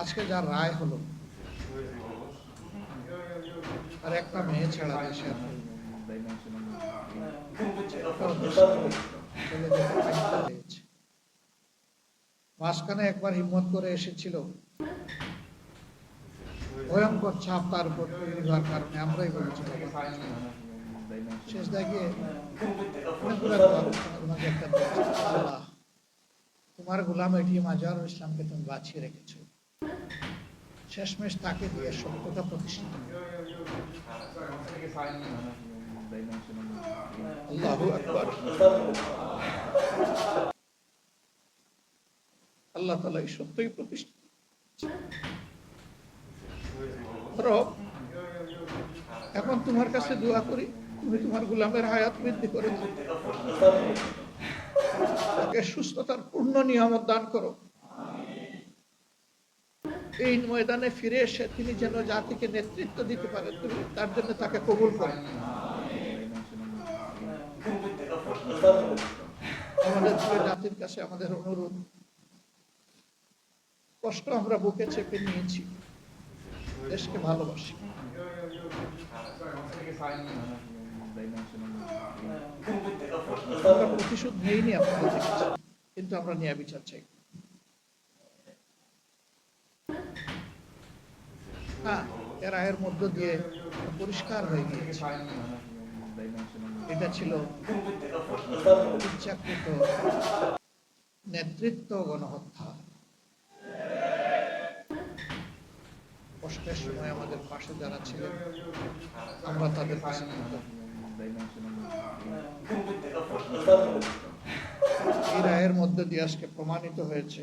আজকে যা রায় হলো, আর একটা মেয়ে ছাড়া দেশে। মাঝখানে একবার হিম্মত করে এসেছিল। ভয়ঙ্কর ছাপ তার উপর তৈরি হওয়ার কারণে, আমরাই বলেছিলাম শেষ আল্লাহ, তোমার গোলাম এটি মাজারুল ইসলামকে তুমি বাঁচিয়ে রেখেছো। শেষমেশ তাকে দিয়ে সত্যতা প্রতিষ্ঠিত। আল্লাহ তালা এই সত্যই প্রতিষ্ঠিত। এখন তোমার কাছে দোয়া করি, তুমি তোমার গোলামের হায়াত বৃদ্ধি করে তাকে সুস্থতার পূর্ণ নিয়ামত দান করো। এই ময়দানে ফিরে এসে তিনি যেন জাতিকে নেতৃত্ব দিতে পারে, তুমি তার জন্য তাকে কবুল করো। আমাদের জাতির কাছে আমাদের অনুরোধ, কষ্ট আমরা বুকে চেপে নিয়েছি, দেশকে ভালোবাসি। প্রতিশোধ আপনাদের কিন্তু আমরা ন্যায় বিচার চাই। হ্যাঁ এর আয়ের মধ্য দিয়ে পরিষ্কার হয়ে গিয়েছে এটা ছিল ইচ্ছাকৃত নেতৃত্ব গণহত্যা কষ্টের সময় আমাদের পাশে যারা ছিলেন, আমরা তাদের কৃতজ্ঞ। এই রায়ের মধ্যে দিয়ে আজকে প্রমাণিত হয়েছে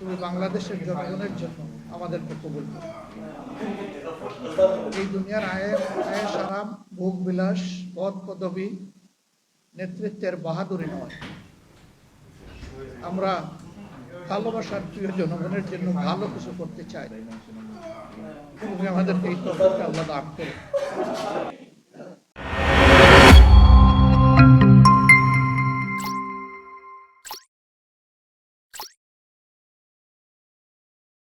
তুমি বাংলাদেশের জনগণের জন্য আমাদেরকে কবুল এই দুনিয়ার আয়ে আয়েস আরাম ভোগ বিলাস, পদ পদবী নেতৃত্বের বাহাদুরি নয়। আমরা ভালোবাসার প্রিয় জনগণের জন্য ভালো কিছু করতে চাই। তুমি আমাদেরকে এই তফাৎটা আল্লাহ দান করো